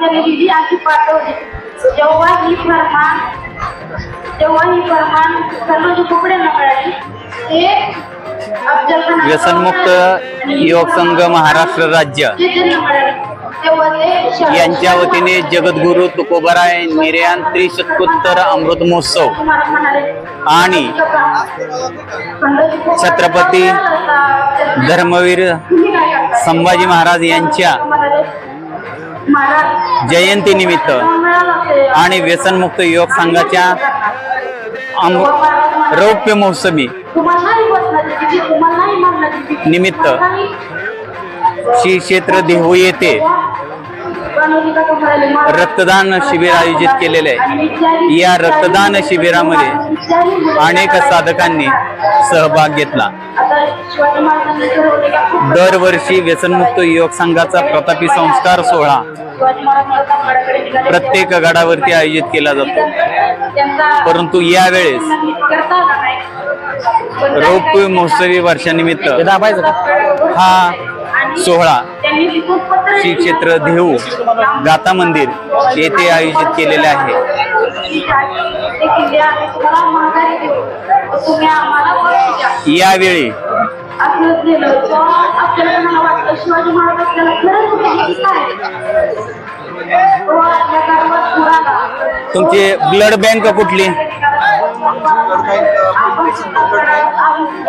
त्याने दिली अशी पाठवली जेव्हा ही फरमान जेव्हा ही फरमान सर्व तुकड्यांना मिळाली ते व्यसनमुक्त युवक संघ महाराष्ट्र राज्य. तेव्हा यांच्या वतीने जगद्गुरु तुकोबराय निर्यान त्रिशतकोत्तर अमृत महोत्सव. आणि छत्रपती धर्मवीर? संभाजी महाराज यांच्या जयंतीनिमित्त आणि व्यसनमुक्त योग संघाच्या रौप्य महोत्सवी निमित्त श्री क्षेत्र देहू येथे रक्तदान शिबिर आयोजित केलेले आहे. या रक्तदान शिबिरामध्ये अनेक साधकांनी सहभाग घेतला. दरवर्षी व्यसनमुक्त युवक संघाचा प्रतापी संस्कार सोहळा. प्रत्येक गडावरती आयोजित केला जातो. परंतु यावेळेस रौप्य महोत्सवी वर्षानिमित्त हा सोहळा श्री क्षेत्र देहू गाता मंदिर येथे आयोजित केलेले आहे. यावेळी. तुमची ब्लड बँक कुठली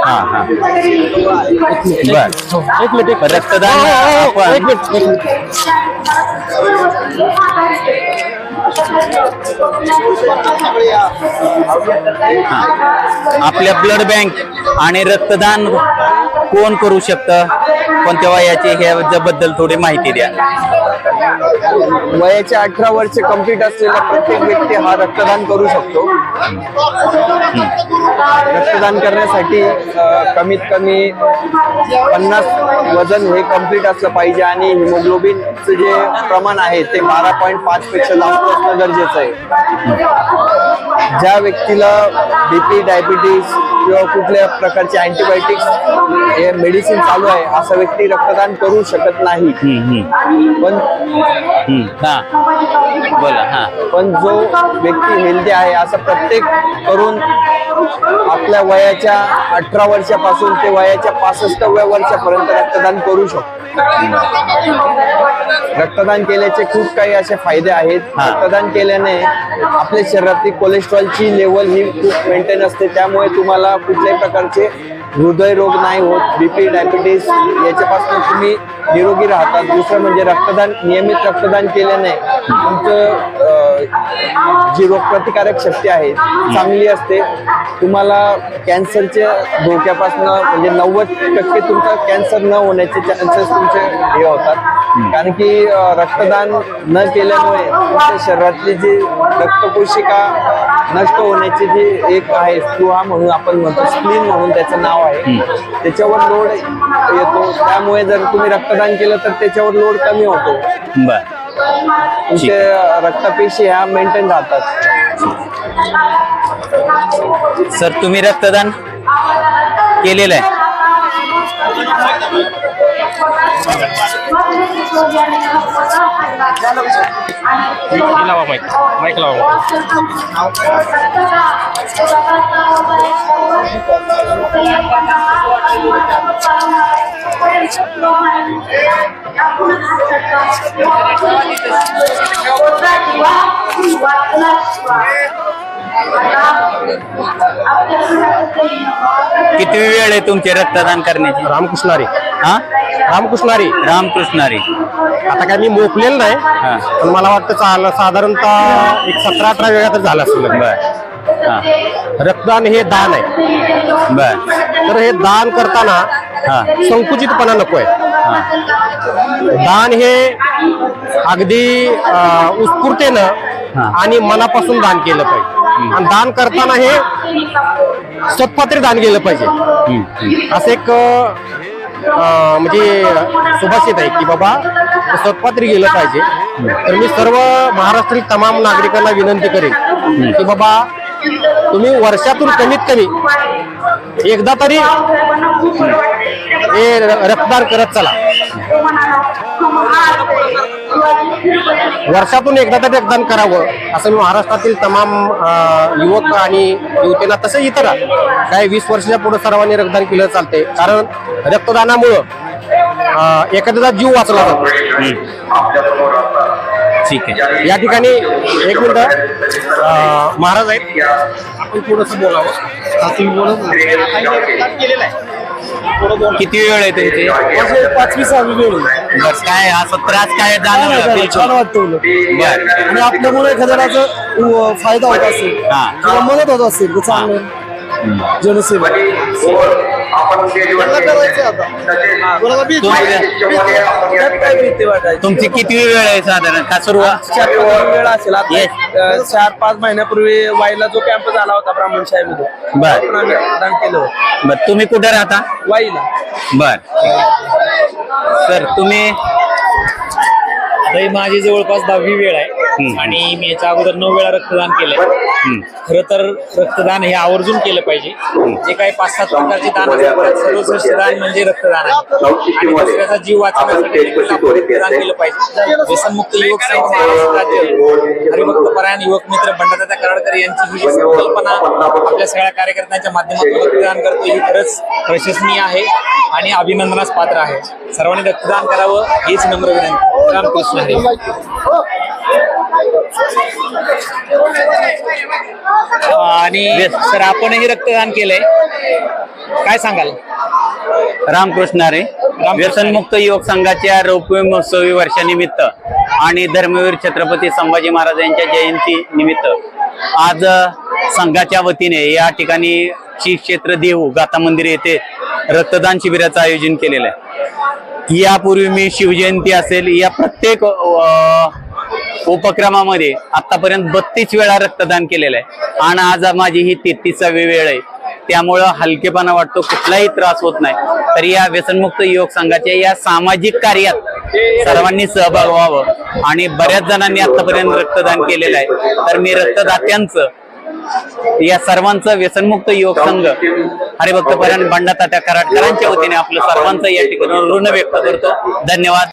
हा हा. बर रक्तदान आपण हा. आपल्या ब्लड बँक आणि रक्तदान कोण करू शकतं? कोणत्या वयाचे ह्याबद्दल थोडी माहिती द्या. वयाचे अठरा वर्ष कंप्लीट असलेला प्रत्येक व्यक्ती हा रक्तदान करू शकतो. रक्तदान करण्यासाठी कमीत कमी पन्नास वजन हे कंप्लीट असलं पाहिजे आणि हिमोग्लोबिनचं जे प्रमाण आहे ते बारा पॉईंट पाच पेक्षा जास्त असणं गरजेचं आहे. ज्या व्यक्तीला बीपी डायबिटीस किंवा कुठल्या प्रकारचे अँटीबायोटिक्स हे मेडिसिन चालू आहे असा व्यक्ती रक्तदान करू शकत नाही. पण. हा. बोला हा. पण जो व्यक्ती हेल्दी आहे असं प्रत्येक तरुण आपल्या वयाच्या अठरा वर्षापासून ते वयाच्या पासष्टव्या वर्षापर्यंत रक्तदान करू शकतो. रक्तदान केल्याचे खूप काही असे फायदे आहेत. रक्तदान केल्याने आपल्या शरीरातली कोलेस्ट्रॉलची लेवल ही खूप मेंटेन असते. त्यामुळे तुम्हाला कुठल्याही प्रकारचे हृदयरोग नाही होत. बीपी डायबिटीस याच्यापासून तुम्ही निरोगी राहतात दुसरं म्हणजे रक्तदान नियमित रक्तदान केल्याने तुमचं जी रोगप्रतिकारक शक्ती आहे ती चांगली असते. तुम्हाला कॅन्सरच्या धोक्यापासून म्हणजे नव्वद टक्के तुमचा कॅन्सर न होण्याचे चान्सेस तुमचे हे होतात. कारण की रक्तदान न केल्यामुळे तुमच्या शरीरातली जी रक्तकोशिका नष्ट होण्याची जी एक आहे स्पृहा म्हणून आपण म्हणतो स्प्लीन म्हणून त्याचं नाव आहे त्याच्यावर लोड येतो. त्यामुळे जर तुम्ही रक्तदान केलं तर त्याच्यावर लोड कमी होतो. तुमचे रक्तपेशी ह्या मेंटेन राहतात. सर तुम्ही रक्तदान केलेलं आहे? लावा माईक माईक किती वेळ आहे तुमचे रक्तदान करण्याची? रामकृष्णारी हा? रामकृष्णारी. रामकृष्णारी. आता काय मी मोकलेलं नाही हा. पण मला वाटतं चाल साधारणतः एक सतरा अठरा वेळा तर झालं असेल बर. हा. रक्तदान हे दान आहे. बर. तर हे दान करताना हा. संकुचितपणा नको आहे हा. दान हे अगदी अं, उत्स्फूर्तेनं हा. आणि मनापासून दान केलं पाहिजे. आणि दान करताना हे सत्पात्री दान केलं पाहिजे. हम्म, हम्म. असं एक अं, म्हणजे सुभाषित आहे की बाबा सत्पात्री गेलं पाहिजे. तर मी सर्व महाराष्ट्रीय तमाम नागरिकांना विनंती करेन की बाबा तुम्ही वर्षातून कमीत कमी एकदा तरी हे रक्तदान करत चला. वर्षातून एकदा तरी रक्तदान करावं असं मी महाराष्ट्रातील तमाम युवक आणि युवतींना तसं इतर काही वीस वर्षाच्या पुढे सर्वांनी रक्तदान केलं चालते कारण रक्तदानामुळं अं, एखाद्याचा जीव वाचला जातो. ठीक आहे. या ठिकाणी एक मिनिट महाराज आहेत. आपण थोडस बोलावं. किती वेळ आहे तुमची पाचवी सहावी वेळ आहे. बस काय असं त्रास काय छान जाणवलं वाटतं, छान वाटतं उलट. बर. आणि आपल्यामुळे उ, फायदा होत असेल. हा. किंवा मदत होत असेल तर चांगलं. जनसेवा. तुमची किती वेळ आहे साधारण? का सुरुवात? चार पाच वेळ असेल. आता चार पाच महिन्यापूर्वी वाईला जो कॅम्प झाला होता ब्राह्मण शाळेमध्ये बर. आम्ही केलं बर तुम्ही कुठे राहता? वाईला. बर. सर तुम्ही माझी जवळपास दहावी वेळ आहे. हम्म. आणि मी याच्या अगोदर नऊ वेळा रक्तदान केलंय. हम्म. खरं तर रक्तदान हे आवर्जून केलं पाहिजे. जे काही पाच सात प्रकारचे दान असतात त्यात सर्वश्रेष्ठ दान म्हणजे रक्तदान आहे. आणि दुसऱ्याचा जीव वाचवण्यासाठी देखील आपण रक्तदान केलं पाहिजे. व्यसनमुक्त युवक संघ महाराष्ट्र राज्य हरिभक्त परायण युवक मित्र बंडादादा कराडकर यांची ही जी संकल्पना आपल्या सगळ्या कार्यकर्त्यांच्या माध्यमातून रक्तदान करतो ही खरंच प्रशंसनीय आहे आणि अभिनंदनास पात्र आहे. सर्वांनी रक्तदान करावं हीच नम्र विनंती. रामकृष्ण हरी. आणि सर आपणही रक्तदान केलंय. काय सांगाल? रामकृष्ण रे व्यसनमुक्त युवक संघाच्या रौप्य महोत्सवी वर्षानिमित्त आणि धर्मवीर छत्रपती संभाजी महाराज यांच्या जयंती निमित्त आज संघाच्या वतीने या ठिकाणी श्री क्षेत्र देहू गाथा मंदिर येथे रक्तदान शिबिराचं आयोजन केलेलं आहे. यापूर्वी मी शिवजयंती असेल या प्रत्येक उपक्रमामध्ये आतापर्यंत बत्तीस वेळा रक्तदान केलेलं आहे. आणि आज माझी ही तेहतीसावी वेळ आहे. त्यामुळं हलकेपणा वाटतो कुठलाही त्रास होत नाही. तर या व्यसनमुक्त युवक संघाच्या या सामाजिक कार्यात सर्वांनी सहभाग व्हावं. आणि बऱ्याच जणांनी आतापर्यंत रक्तदान केलेलं आहे. तर मी रक्तदात्यांचं या सर्वांचं व्यसनमुक्त युवक संघ हरिभक्त पर्यंत बंडा तात्या कराडकरांच्या वतीने आपलं सर्वांचं या ठिकाणी ऋण व्यक्त करतो. धन्यवाद.